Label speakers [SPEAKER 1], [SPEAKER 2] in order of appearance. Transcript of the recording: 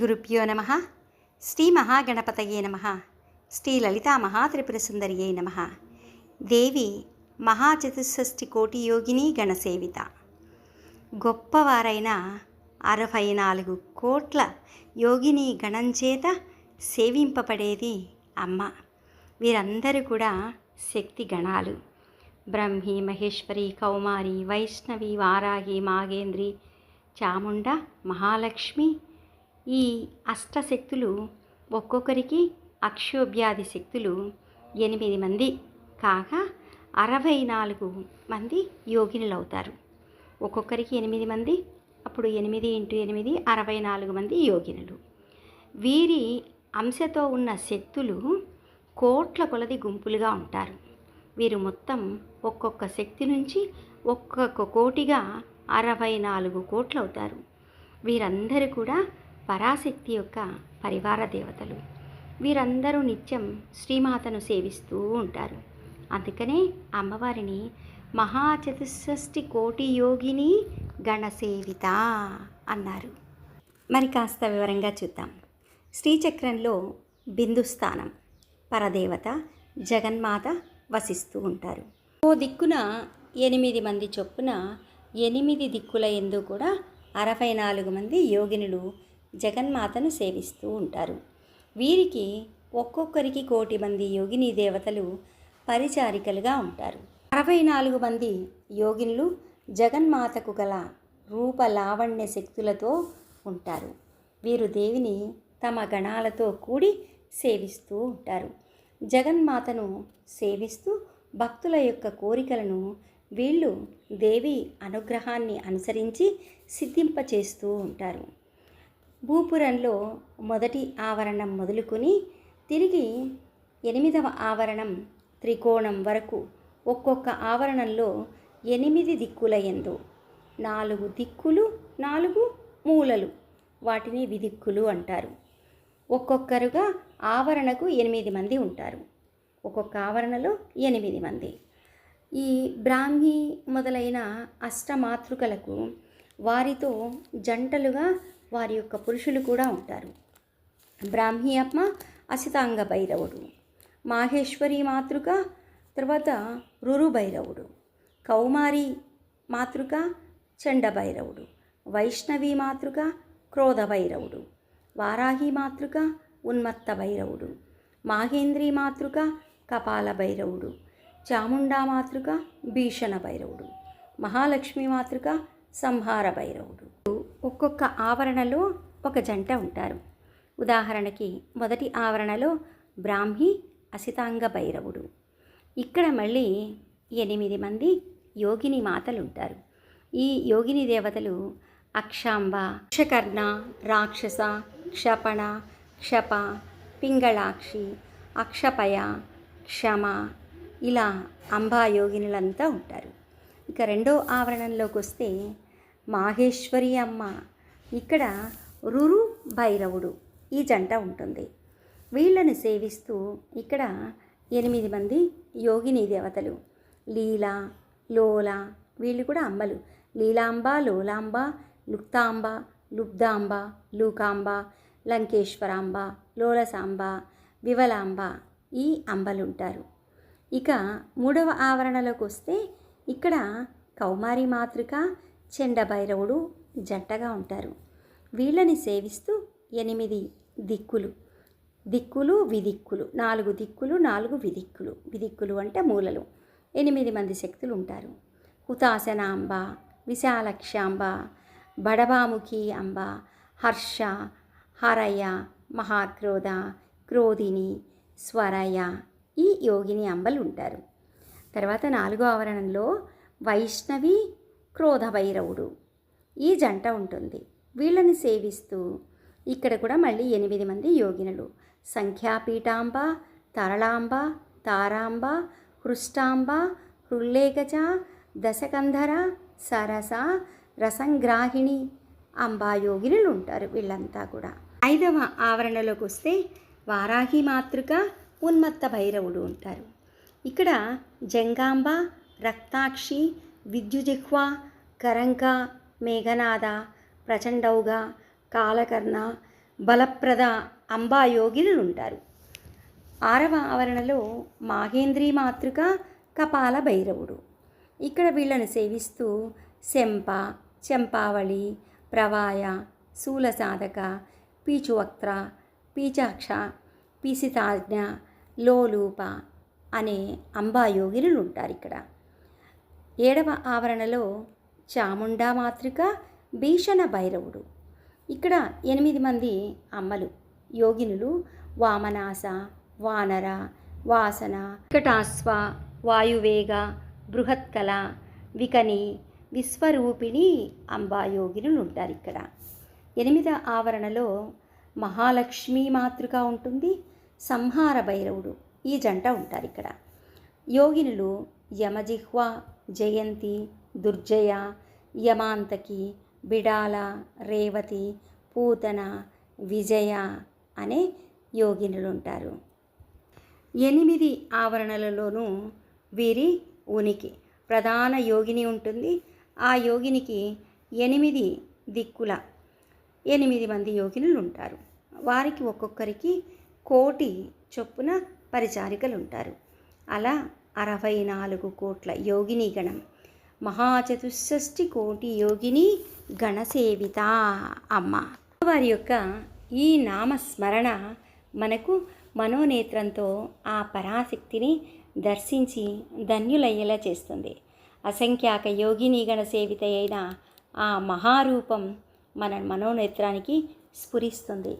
[SPEAKER 1] గురుభ్యో నమ. శ్రీ మహాగణపతయే నమ. శ్రీ లలితా మహాత్రిపురసుందరియే నమ. దేవి మహాచతుషష్ఠి కోటి యోగిని గణసేవిత. గొప్పవారైన అరవై నాలుగు కోట్ల యోగిని గణం చేత సేవింపబడేది అమ్మ. వీరందరూ కూడా శక్తి గణాలు. బ్రహ్మి మహేశ్వరి కౌమారి వైష్ణవి వారాహి మాగేంద్రి చాముండ మహాలక్ష్మి ఈ అష్టశక్తులు ఒక్కొక్కరికి అక్షోభ్యాధి శక్తులు ఎనిమిది మంది. కాగా అరవై నాలుగు మంది యోగినులు అవుతారు ఒక్కొక్కరికి ఎనిమిది మంది అప్పుడు ఎనిమిది ఇంటూ ఎనిమిది అరవై నాలుగు మంది యోగినులు. వీరి అంశతో ఉన్న శక్తులు కోట్ల కొలది గుంపులుగా ఉంటారు. వీరు మొత్తం ఒక్కొక్క శక్తి నుంచి ఒక్కొక్క కోటిగా అరవై నాలుగు కోట్లు అవుతారు వీరందరూ కూడా పరాశక్తి యొక్క పరివార దేవతలు. వీరందరూ నిత్యం శ్రీమాతను సేవిస్తూ ఉంటారు. అందుకనే అమ్మవారిని మహాచతుషష్ఠి కోటి యోగిని గణసేవిత అన్నారు. మరి కాస్త వివరంగా చూద్దాం. శ్రీచక్రంలో బిందు స్థానం పరదేవత జగన్మాత వసిస్తూ ఉంటారు. ఓ దిక్కున ఎనిమిది మంది చొప్పున ఎనిమిది దిక్కుల ఎందు కూడా అరవై నాలుగు మంది యోగినులు జగన్మాతను సేవిస్తూ ఉంటారు. వీరికి ఒక్కొక్కరికి కోటి మంది యోగిని దేవతలు పరిచారికలుగా ఉంటారు. అరవై నాలుగు మంది యోగినులు జగన్మాతకు గల రూప లావణ్య శక్తులతో ఉంటారు. వీరు దేవిని తమ గణాలతో కూడి సేవిస్తూ ఉంటారు. జగన్మాతను సేవిస్తూ భక్తుల యొక్క కోరికలను వీళ్ళు దేవి అనుగ్రహాన్ని అనుసరించి సిద్ధింపచేస్తూ ఉంటారు. భూపురంలో మొదటి ఆవరణం మొదలుకొని తిరిగి ఎనిమిదవ ఆవరణం త్రికోణం వరకు ఒక్కొక్క ఆవరణంలో ఎనిమిది దిక్కుల నాలుగు దిక్కులు నాలుగు మూలలు. వాటిని విదిక్కులు అంటారు. ఒక్కొక్కరుగా ఆవరణకు ఎనిమిది మంది ఉంటారు. ఒక్కొక్క ఆవరణలో ఎనిమిది మంది. ఈ బ్రాహ్మి మొదలైన అష్టమాతృకలకు వారితో జంటలుగా వారి యొక్క పురుషులు కూడా ఉంటారు. బ్రాహ్మీ అమ్మ అసితాంగ భైరవుడు. మాహేశ్వరి మాతృక తర్వాత రురు భైరవుడు. కౌమారి మాతృక చండ భైరవుడు. వైష్ణవి మాతృక క్రోధ భైరవుడు. వారాహి మాతృక ఉన్మత్త భైరవుడు. మాహేంద్రి మాతృక కపాల భైరవుడు. చాముండా మాతృక భీషణ భైరవుడు. మహాలక్ష్మి మాతృక సంహార భైరవుడు. ఒక్కొక్క ఆవరణలో ఒక జంట ఉంటారు. ఉదాహరణకి మొదటి ఆవరణలో బ్రాహ్మి అసితాంగ భైరవుడు. ఇక్కడ మళ్ళీ ఎనిమిది మంది యోగిని మాతలు ఉంటారు ఈ యోగిని దేవతలు అక్షాంబ క్షకర్ణ రాక్షస క్షపణ క్షప పింగళాక్షి అక్షపయ క్షమ ఇలా అంబా యోగినులంతా ఉంటారు. ఇక రెండో ఆవరణంలోకి వస్తే మాహేశ్వరి అమ్మ. ఇక్కడ రురు భైరవుడు ఈ జంట ఉంటుంది. వీళ్ళని సేవిస్తూ ఇక్కడ ఎనిమిది మంది యోగిని దేవతలు. లీల లోల వీళ్ళు కూడా అమ్మలు. లీలాంబ లోలాంబ లుక్తాంబ లుబ్ధాంబ లూకాంబ లంకేశ్వరాంబ లోలసాంబ వివలాంబ ఈ అంబలు ఉంటారు ఇక మూడవ ఆవరణలోకి వస్తే ఇక్కడ కౌమారి మాతృక చండభైరవుడు జంటగా ఉంటారు. వీళ్ళని సేవిస్తూ ఎనిమిది దిక్కులు. దిక్కులు విదిక్కులు. నాలుగు దిక్కులు నాలుగు విదిక్కులు. విదిక్కులు అంటే మూలలు. ఎనిమిది మంది శక్తులు ఉంటారు. హుతాసనాంబ విశాలక్షాంబ బడబాముఖి అంబ హర్ష హరయ మహాక్రోధ క్రోధిని స్వరయ ఈ యోగిని అంబలు ఉంటారు. తర్వాత నాలుగో ఆవరణంలో వైష్ణవి క్రోధ భైరవుడు ఈ జంట ఉంటుంది. వీళ్ళని సేవిస్తూ ఇక్కడ కూడా మళ్ళీ ఎనిమిది మంది యోగినులు. సంఖ్యాపీఠాంబ తరళాంబ తారాంబ హృష్టాంబ హృల్లేఖజ దశకంధర సరస రసంగ్రాహిణి అంబా యోగినులు ఉంటారు వీళ్ళంతా కూడా. ఐదవ ఆవరణలోకి వస్తే వారాహి మాతృక ఉన్మత్త భైరవుడు ఉంటారు. ఇక్కడ జంగాంబ రక్తాక్షి విద్యుజిహ్వ కరంక మేఘనాద ప్రచండౌగ కాలకర్ణ బలప్రద అంబాయోగినులు ఉంటారు ఆరవ ఆవరణలో మాగేంద్రీ మాతృక కపాల భైరవుడు. ఇక్కడ వీళ్ళను సేవిస్తూ శంప చెంపావళి ప్రవాయ శూల సాధక పీచువక్త్ర పీచాక్ష పీసితాజ్ఞ లోలూప అనే అంబాయోగినులు ఉంటారు ఇక్కడ. ఏడవ ఆవరణలో చాముండా మాతృక భీషణ భైరవుడు. ఇక్కడ ఎనిమిది మంది అమ్మలు యోగినులు వామనాస వానర వాసన వికటాస్వ వాయువేగ బృహత్కల వికని విశ్వరూపిణి అంబాయోగినులు ఉంటారు ఇక్కడ. ఎనిమిద ఆవరణలో మహాలక్ష్మీ మాతృక ఉంటుంది సంహార భైరవుడు ఈ జంట ఉంటారు ఇక్కడ. యోగినులు యమజిహ్వ జయంతి దుర్జయ యమాంతకి బిడాల రేవతి పూతన విజయ అనే యోగినులు ఉంటారు ఎనిమిది ఆవరణలలోనూ వీరి ఉనికి. ప్రధాన యోగిని ఉంటుంది. ఆ యోగినికి ఎనిమిది దిక్కుల ఎనిమిది మంది యోగినులు ఉంటారు వారికి ఒక్కొక్కరికి కోటి చొప్పున పరిచారికలు ఉంటారు అలా అరవై నాలుగు కోట్ల యోగిని గణం. మహాచతుషష్టి కోటి యోగిని గణసేవిత అమ్మ. వారి యొక్క ఈ నామస్మరణ మనకు మనోనేత్రంతో ఆ పరాశక్తిని దర్శించి ధన్యులయ్యేలా చేస్తుంది. అసంఖ్యాక యోగిని గణ సేవిత అయిన ఆ మహారూపం మన మనోనేత్రానికి స్ఫురిస్తుంది.